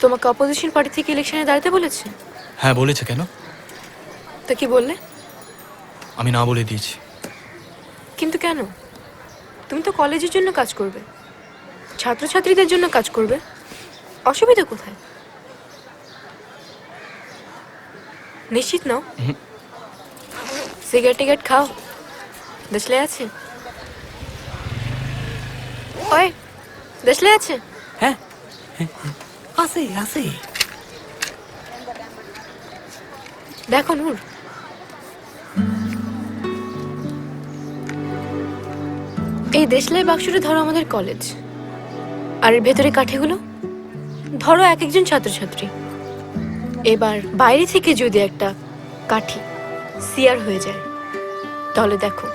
তোমাকে opposition party থেকে ইলেকশনে দাঁড়াতে বলেছে? হ্যাঁ বলেছে কেন? তা কি বললে? আমি না বলে দিয়েছি। কিন্তু কেন? তুমি তো কলেজের জন্য কাজ করবে। ছাত্রছাত্রীদের জন্য কাজ করবে। অসুবিধা কোথায়? নিশ্চিত নাও। সিগারেট টিগারেট খাও। দেশলে আছে? ওই দেশলে আছে? হ্যাঁ। আছে আছে। দেখো নূর। এই দেশলাই বাক্সটা ধরো আমাদের কলেজ আর এর ভেতরে কাঠিগুলো? ধরো এক একজন ছাত্রছাত্রী। এবার বাইরে থেকে যদি একটা কাঠি সিয়ার হয়ে যায়, তাহলে দেখো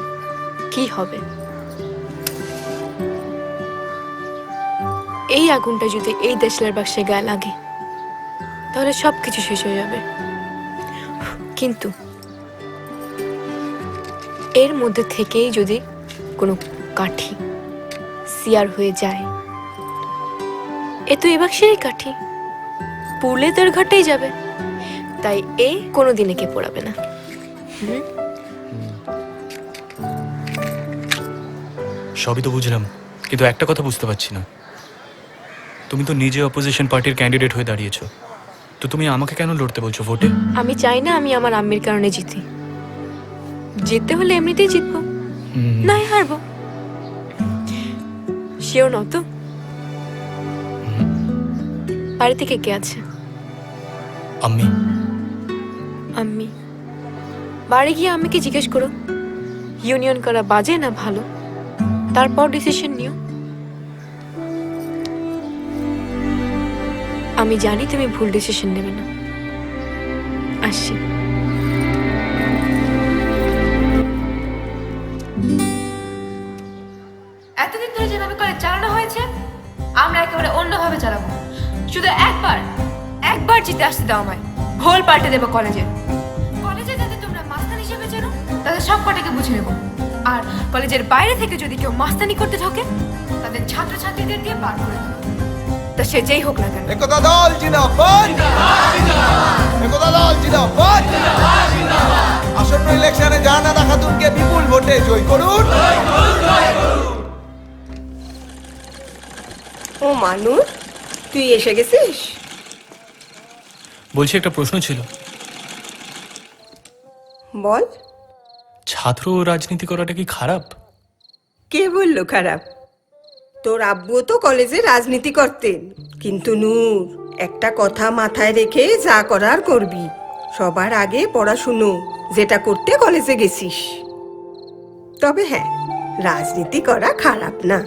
কি হবে। এই আগুনটা যদি এই দেশলার বাক্সে গায়ে লাগে, তাহলে সব কিছু শেষ হয়ে যাবে। কিন্তু এর মধ্যে থেকেই যদি কোনো কাঠি সিয়ার হয়ে যায়, এ তো এবার সেই কাঠি। পুলে তোর ঘাটেই যাবে। তাই এ কোনো দিনে কে পড়াবে না? সবই তো বুঝলাম, কিন্তু একটা কথা বুঝতে পারছি না। তুমি তো নিজে অপোজিশন পার্টির ক্যান্ডিডেট হয়ে দাঁড়িয়েছো। তো তুমি আমাকে কেন লড়তে বলছো ভোটে? আমি চাই না আমি আমার আম্মির কারণে জিতি। জিততে হলে এমনিতেই জিতবো। নাই হারবো। শিওর নও তো? বাড়ি থেকে কে আছে? আম্মি। আম্মি। বাড়ি গিয়ে আম্মিকে জিজ্ঞেস করো। ইউনিয়ন করা বাজে না ভালো? তারপর ডিসিশন আমি জানি তুমি ভুল ডিসিশন নেবে না। আসছি। এতদিন ধরে যেভাবে কলেজ চালানো হয়েছে, আমরা একেবারে অন্যভাবে চালাবো। শুধু একবার একবার জিতে আসতে দাও আমায়। হোল পাল্টে দেবো কলেজে। কলেজে যাতে তোমরা মাস্তান হিসেবে চেনো, তাদের সব কটাকে বুঝে নেব। আর কলেজের বাইরে থেকে যদি কেউ মাস্তানি করতে ঢোকে, তাদের ছাত্রছাত্রীদের দিয়ে বার করে দেবো। তা সে যেই হোক না কেন। একতা দল জিন্দাবাদ। একতা দল জিন্দাবাদ। আসন্ন ইলেকশনে জাহানারা খাতুনকে বিপুল ভোটে জয় করুন। ও মানু তুই এসে গেছিস? বলছি একটা প্রশ্ন ছিল। বল। ছাত্র রাজনীতি করাটা কি খারাপ? কে বলল খারাপ? তোর আব্বুও তো কলেজে রাজনীতি করতেন। কিন্তু নূর, একটা কথা মাথায় রেখে যা করার করবি। সবার আগে পড়াশুনো, যেটা করতে কলেজে গেছিস। তবে হ্যাঁ রাজনীতি করা খারাপ না।